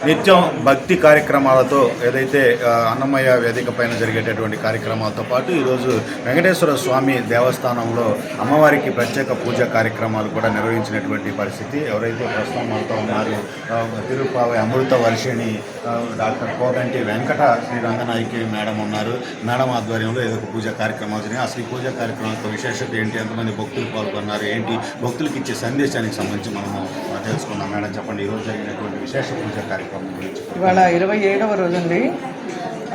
నిత్యం భక్తి కార్యక్రమాలతో ఏదైతే అన్నమయ్య వేదిక పైన జరిగేటటువంటి కార్యక్రమాలతో పాటు ఈరోజు వెంకటేశ్వర స్వామి దేవస్థానంలో అమ్మవారికి ప్రత్యేక పూజ కార్యక్రమాలు కూడా నిర్వహించినటువంటి పరిస్థితి. ఎవరైతే ప్రస్తుతం మనతో ఉన్నారు ఆ, తిరుపావి అమృత వర్షిణి డాక్టర్ కోగంటి వెంకట శ్రీ రంగనాయకి మేడం ఉన్నారు. మేడం ఆధ్వర్యంలో ఏదో ఒక పూజ కార్యక్రమం వచ్చినాయి అసలు ఈ పూజ కార్యక్రమం యొక్క విశేషత ఏంటి? ఎంతమంది భక్తులు పాల్గొన్నారు? ఏంటి? భక్తులకు ఇచ్చే సందేశానికి సంబంధించి మనము తెలుసుకున్నాం మేడం చెప్పండి ఈరోజు జరిగినటువంటి విశేష పూజ కార్యక్రమం గురించి. ఇవాళ ఇరవై ఏడవ రోజండి.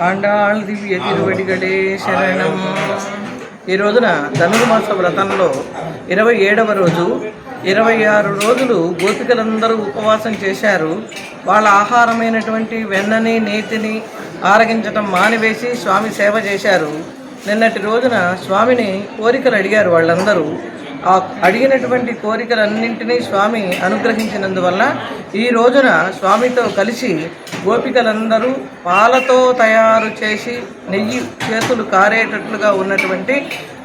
ఆండాళ్ దివ్య తిరువడిగడే శరణం ఈ రోజున ధనుర్మాస వ్రతంలో ఇరవై ఏడవ రోజు ఇరవై ఆరు రోజులు గోపికలందరూ ఉపవాసం చేశారు. వాళ్ళ ఆహారమైనటువంటి వెన్నని నేతిని ఆరగించటం మానివేసి స్వామి సేవ చేశారు. నిన్నటి రోజున స్వామిని కోరికలు అడిగారు వాళ్ళందరూ. ఆ అడిగినటువంటి కోరికలన్నింటినీ స్వామి అనుగ్రహించినందువల్ల ఈ రోజున స్వామితో కలిసి గోపికలందరూ పాలతో తయారు చేసి నెయ్యి చేతులు కారేటట్లుగా ఉన్నటువంటి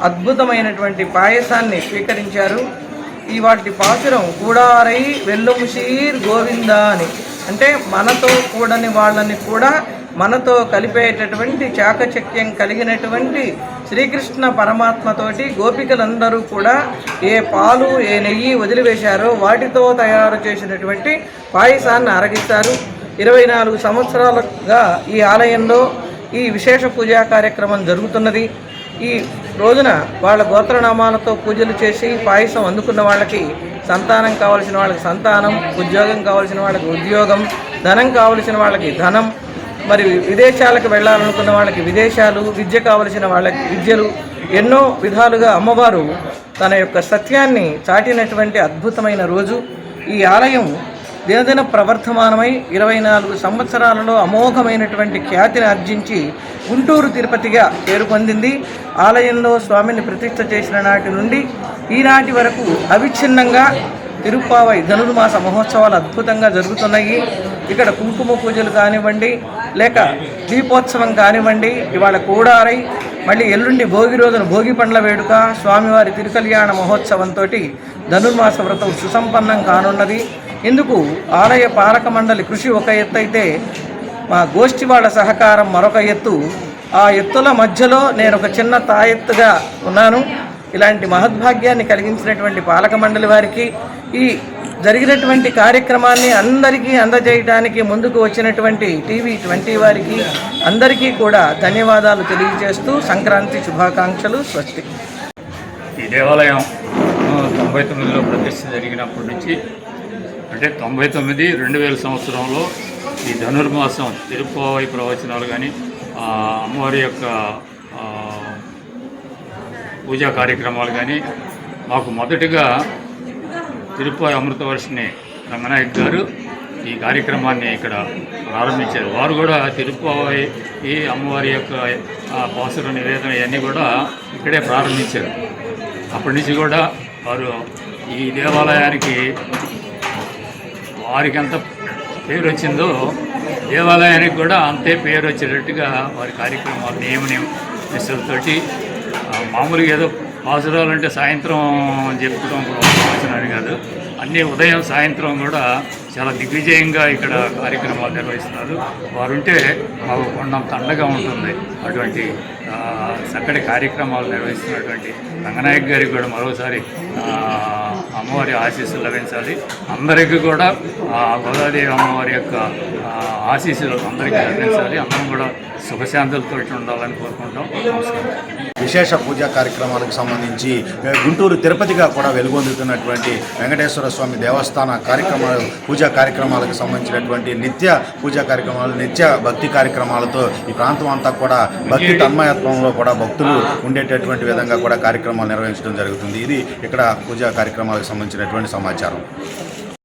అద్భుతమైనటువంటి పాయసాన్ని స్వీకరించారు. ఈ వాటి పాసురం కూడారై వెల్లుముషీర్ గోవింద అని. అంటే మనతో కూడని వాళ్ళని కూడా మనతో కలిపేటటువంటి చాకచక్యం కలిగినటువంటి శ్రీకృష్ణ పరమాత్మతోటి గోపికలందరూ కూడా ఏ పాలు ఏ నెయ్యి వదిలివేశారో వాటితో తయారు చేసినటువంటి పాయసాన్ని అరగిస్తారు ఇరవై నాలుగు సంవత్సరాలుగా ఈ ఆలయంలో ఈ విశేష పూజా కార్యక్రమం జరుగుతున్నది. ఈ రోజున వాళ్ళ గోత్రనామాలతో పూజలు చేసి పాయసం అందుకున్న వాళ్ళకి సంతానం కావలసిన వాళ్ళకి సంతానం ఉద్యోగం కావలసిన వాళ్ళకి ఉద్యోగం ధనం కావలసిన వాళ్ళకి ధనం మరి విదేశాలకు వెళ్ళాలనుకున్న వాళ్ళకి విదేశాలు విద్య కావలసిన వాళ్ళకి విద్యలు ఎన్నో విధాలుగా అమ్మవారు తన యొక్క సత్యాన్ని చాటినటువంటి అద్భుతమైన రోజు. ఈ ఆలయం దినదిన ప్రవర్ధమానమై ఇరవై నాలుగు సంవత్సరాలలో అమోఘమైనటువంటి ఖ్యాతిని ఆర్జించి గుంటూరు తిరుపతిగా పేరు పొందింది. ఆలయంలో స్వామిని ప్రతిష్ఠ చేసిన నాటి నుండి ఈనాటి వరకు అవిచ్ఛిన్నంగా తిరుప్పావై ధనుర్మాస మహోత్సవాలు అద్భుతంగా జరుగుతున్నాయి. ఇక్కడ కుంకుమ పూజలు కానివ్వండి లేక దీపోత్సవం కానివ్వండి ఇవాళ కూడారై మళ్ళీ ఎల్లుండి భోగి రోజున భోగి పండ్ల వేడుక స్వామివారి తిరుకల్యాణ మహోత్సవంతో ధనుర్మాస వ్రతం సుసంపన్నం కానున్నది. ఇందుకు ఆలయ పాలక మండలి కృషి ఒక ఎత్తు అయితే మా గోష్ఠి వాళ్ళ సహకారం మరొక ఎత్తు. ఆ ఎత్తుల మధ్యలో నేను ఒక చిన్న తాయెత్తుగా ఉన్నాను. ఇలాంటి మహద్భాగ్యాన్ని కలిగించినటువంటి పాలక మండలి వారికి ఈ జరిగినటువంటి కార్యక్రమాన్ని అందరికీ అందజేయడానికి ముందుకు వచ్చినటువంటి టీవీ ట్వంటీ వారికి అందరికీ కూడా ధన్యవాదాలు తెలియజేస్తూ సంక్రాంతి శుభాకాంక్షలు స్వస్తి. ఈ దేవాలయం తొంభై తొమ్మిదిలో ప్రతిష్ఠ జరిగినప్పటి నుంచి అంటే తొంభై తొమ్మిది రెండు వేల సంవత్సరంలో ఈ ధనుర్మాసం తిరుప్పావై ప్రవచనాలు కానీ అమ్మవారి యొక్క పూజా కార్యక్రమాలు కానీ మాకు మొదటిగా తిరుపతి అమృతవర్షిని రంగనాయక్ గారు ఈ కార్యక్రమాన్ని ఇక్కడ ప్రారంభించారు. వారు కూడా తిరుపతి ఈ అమ్మవారి యొక్క పాసుర నివేదన ఇవన్నీ కూడా ఇక్కడే ప్రారంభించారు. అప్పటి నుంచి కూడా వారు ఈ దేవాలయానికి వారికి ఎంత పేరు వచ్చిందో దేవాలయానికి కూడా అంతే పేరు వచ్చేటట్టుగా వారి కార్యక్రమాలు నియమ నిశ్చలతోటి మామూలుగా ఏదో పాసురాలు అంటే సాయంత్రం చెప్పుకోవడం ప్రవచనాలు కాదు. అన్నీ ఉదయం సాయంత్రం కూడా చాలా దిగ్విజయంగా ఇక్కడ కార్యక్రమాలు నిర్వహిస్తున్నారు. వారుంటే మాకు కొండంత అండగా ఉంటుంది. అటువంటి చక్కటి కార్యక్రమాలు నిర్వహిస్తున్నటువంటి రంగనాయక్ గారికి కూడా మరోసారి అమ్మవారి ఆశీస్సులు లభించాలి. అందరికీ కూడా ఆ గోదాదేవి అమ్మవారి యొక్క ఆశీస్సులు అందరికీ లభించాలి. అందరం కూడా సుఖశాంతులతో ఉండాలని కోరుకుంటాం విశేష పూజా కార్యక్రమాలకు సంబంధించి గుంటూరు తిరుపతిగా కూడా వెలుగొందుతున్నటువంటి వెంకటేశ్వర స్వామి దేవస్థాన కార్యక్రమాలు పూజా కార్యక్రమాలకు సంబంధించినటువంటి నిత్య పూజా కార్యక్రమాలు నిత్య భక్తి కార్యక్రమాలతో ఈ ప్రాంతం అంతా కూడా భక్తి తన్మయత్వంలో కూడా భక్తులు ఉండేటటువంటి విధంగా కూడా కార్యక్రమాలు నిర్వహించడం జరుగుతుంది. ఇది ఇక్కడ పూజా కార్యక్రమాలకు సంబంధించినటువంటి సమాచారం.